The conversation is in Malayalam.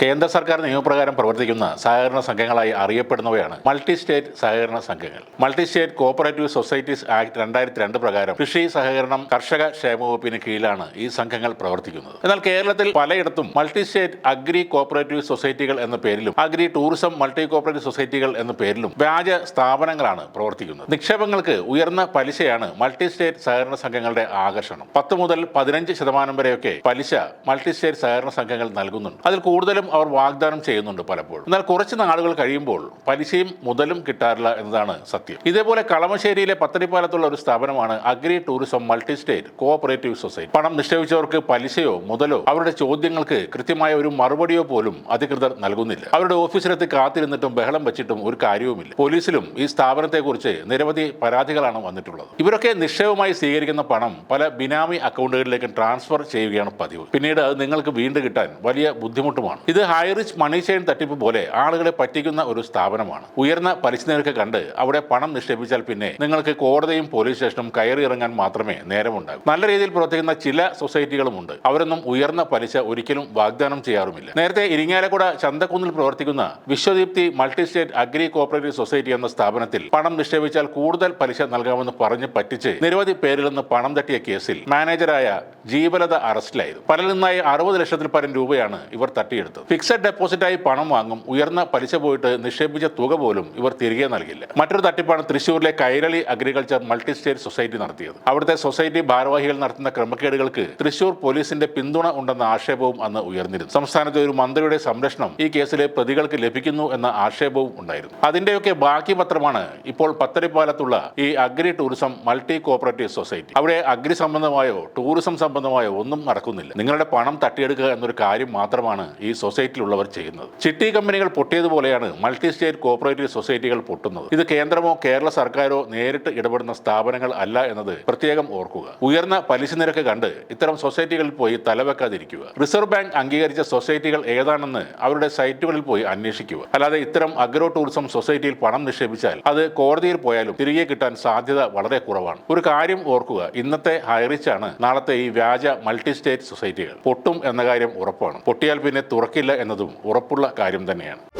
കേന്ദ്ര സർക്കാർ നിയമപ്രകാരം പ്രവർത്തിക്കുന്ന സഹകരണ സംഘങ്ങളായി അറിയപ്പെടുന്നവയാണ് മൾട്ടി സ്റ്റേറ്റ് സഹകരണ സംഘങ്ങൾ. Multi state cooperative societies act രണ്ടായിരത്തി രണ്ട് പ്രകാരം കൃഷി സഹകരണം കർഷക ക്ഷേമ വകുപ്പിന് കീഴിലാണ് ഈ സംഘങ്ങൾ പ്രവർത്തിക്കുന്നത്. എന്നാൽ കേരളത്തിൽ പലയിടത്തും മൾട്ടി സ്റ്റേറ്റ് അഗ്രി കോപ്പറേറ്റീവ് സൊസൈറ്റികൾ എന്ന പേരിലും അഗ്രി ടൂറിസം മൾട്ടി കോപ്പറേറ്റീവ് സൊസൈറ്റികൾ എന്ന പേരിലും വ്യാജ സ്ഥാപനങ്ങളാണ് പ്രവർത്തിക്കുന്നത്. നിക്ഷേപങ്ങൾക്ക് ഉയർന്ന പലിശയാണ് മൾട്ടി സ്റ്റേറ്റ് സഹകരണ സംഘങ്ങളുടെ ആകർഷണം. പത്ത് മുതൽ പതിനഞ്ച് ശതമാനം വരെയൊക്കെ പലിശ മൾട്ടി സ്റ്റേറ്റ് സഹകരണ സംഘങ്ങൾ നൽകുന്നുണ്ട്. അതിൽ കൂടുതലും അവർ വാഗ്ദാനം ചെയ്യുന്നുണ്ട് പലപ്പോഴും. എന്നാൽ കുറച്ച് നാളുകൾ കഴിയുമ്പോൾ പലിശയും മുതലും കിട്ടാറില്ല എന്നതാണ് സത്യം. ഇതേപോലെ കളമശ്ശേരിയിലെ പത്തടിപ്പാലത്തുള്ള ഒരു സ്ഥാപനമാണ് agri tourism multi state cooperative society. പണം നിക്ഷേപിച്ചവർക്ക് പലിശയോ മുതലോ അവരുടെ ചോദ്യങ്ങൾക്ക് കൃത്യമായ ഒരു മറുപടിയോ പോലും അധികൃതർ നൽകുന്നില്ല. അവരുടെ ഓഫീസിലെത്തി കാത്തിരുന്നിട്ടും ബഹളം വെച്ചിട്ടും ഒരു കാര്യവുമില്ല. പോലീസിലും ഈ സ്ഥാപനത്തെക്കുറിച്ച് നിരവധി പരാതികളാണ് വന്നിട്ടുള്ളത്. ഇവരൊക്കെ നിക്ഷേപമായി സ്വീകരിക്കുന്ന പണം പല ബിനാമി അക്കൗണ്ടുകളിലേക്ക് ട്രാൻസ്ഫർ ചെയ്യുകയാണ് പതിവ്. പിന്നീട് അത് നിങ്ങൾക്ക് വീണ്ടും കിട്ടാൻ വലിയ ബുദ്ധിമുട്ടുമാണ്. ഇത് ഹൈറിച്ച് മണി ചെയിൻ തട്ടിപ്പ് പോലെ ആളുകളെ പറ്റിക്കുന്ന ഒരു സ്ഥാപനമാണ്. ഉയർന്ന പലിശ നിരക്ക് കണ്ട് അവിടെ പണം നിക്ഷേപിച്ചാൽ പിന്നെ നിങ്ങൾക്ക് കോടതിയും പോലീസ് സ്റ്റേഷനും കയറി ഇറങ്ങാൻ മാത്രമേ നേരമുണ്ടാകൂ. നല്ല രീതിയിൽ പ്രവർത്തിക്കുന്ന ചില സൊസൈറ്റികളുമുണ്ട് അവരൊന്നും ഉയർന്ന പലിശ ഒരിക്കലും വാഗ്ദാനം ചെയ്യാറുമില്ല. നേരത്തെ ഇരിങ്ങാലക്കുട ചന്തക്കുന്നിൽ പ്രവർത്തിക്കുന്ന Vishwadeepthi multi state agri cooperative society എന്ന സ്ഥാപനത്തിൽ പണം നിക്ഷേപിച്ചാൽ കൂടുതൽ പലിശ നൽകാമെന്ന് പറഞ്ഞ് പറ്റിച്ച് നിരവധി പേരിൽ നിന്ന് പണം തട്ടിയ കേസിൽ മാനേജരായ ജീവലത അറസ്റ്റിലായിരുന്നു. പലരിൽ നിന്നായി അറുപത് ലക്ഷത്തിൽ പരം രൂപയാണ് ഇവർ തട്ടിയെടുത്തത്. ഫിക്സഡ് ഡെപ്പോസിറ്റായി പണം വാങ്ങും. ഉയർന്ന പലിശ പോയിട്ട് നിക്ഷേപിച്ച തുക പോലും ഇവർ തിരികെ നൽകില്ല. മറ്റൊരു തട്ടിപ്പാണ് തൃശൂരിലെ Kairali agriculture multi state society നടത്തിയത്. അവിടുത്തെ സൊസൈറ്റി ഭാരവാഹികൾ നടത്തുന്ന ക്രമക്കേടുകൾക്ക് തൃശൂർ പോലീസിന്റെ പിന്തുണ ഉണ്ടെന്ന ആക്ഷേപവും അന്ന് ഉയർന്നിരുന്നു. സംസ്ഥാനത്തെ ഒരു മന്ത്രിയുടെ സംരക്ഷണം ഈ കേസിലെ പ്രതികൾക്ക് ലഭിക്കുന്നു എന്ന ആക്ഷേപവും ഉണ്ടായിരുന്നു. അതിന്റെയൊക്കെ ബാക്കി പത്രമാണ് ഇപ്പോൾ പത്തരിപ്പാലത്തുള്ള ഈ agri tourism multi cooperative society. അവിടെ അഗ്രി സംബന്ധമായോ ടൂറിസം സംബന്ധമായോ ഒന്നും നടക്കുന്നില്ല. നിങ്ങളുടെ പണം തട്ടിയെടുക്കുക എന്നൊരു കാര്യം മാത്രമാണ് ഈ സൊസൈറ്റിയിലുള്ളവർ ചെയ്യുന്നത്. ചിട്ടി കമ്പനികൾ പൊട്ടിയതുപോലെയാണ് മൾട്ടി സ്റ്റേറ്റ് കോപ്പറേറ്റീവ് സൊസൈറ്റികൾ പൊട്ടുന്നത്. ഇത് കേന്ദ്രമോ കേരള സർക്കാരോ നേരിട്ട് ഇടപെടുന്ന സ്ഥാപനങ്ങൾ അല്ല എന്നത് പ്രത്യേകം ഓർക്കുക. ഉയർന്ന പലിശ നിരക്ക് കണ്ട് ഇത്തരം സൊസൈറ്റികളിൽ പോയി തലവെക്കാതിരിക്കുക. റിസർവ് ബാങ്ക് അംഗീകരിച്ച സൊസൈറ്റികൾ ഏതാണെന്ന് അവരുടെ സൈറ്റുകളിൽ പോയി അന്വേഷിക്കുക. അല്ലാതെ ഇത്തരം അഗ്രോ ടൂറിസം സൊസൈറ്റിയിൽ പണം നിക്ഷേപിച്ചാൽ അത് കോടതിയിൽ പോയാലും തിരികെ കിട്ടാൻ സാധ്യത വളരെ കുറവാണ്. ഒരു കാര്യം ഓർക്കുക ഇന്നത്തെ ഹൈറിച്ചാണ് നാളത്തെ ഈ വ്യാജ മൾട്ടി സ്റ്റേറ്റ് സൊസൈറ്റികൾ. പൊട്ടും എന്ന കാര്യം ഉറപ്പാണ്. പൊട്ടിയാൽ പിന്നെ തുറക്കില്ല. എന്നതും ഉറപ്പുള്ള കാര്യം തന്നെയാണ്.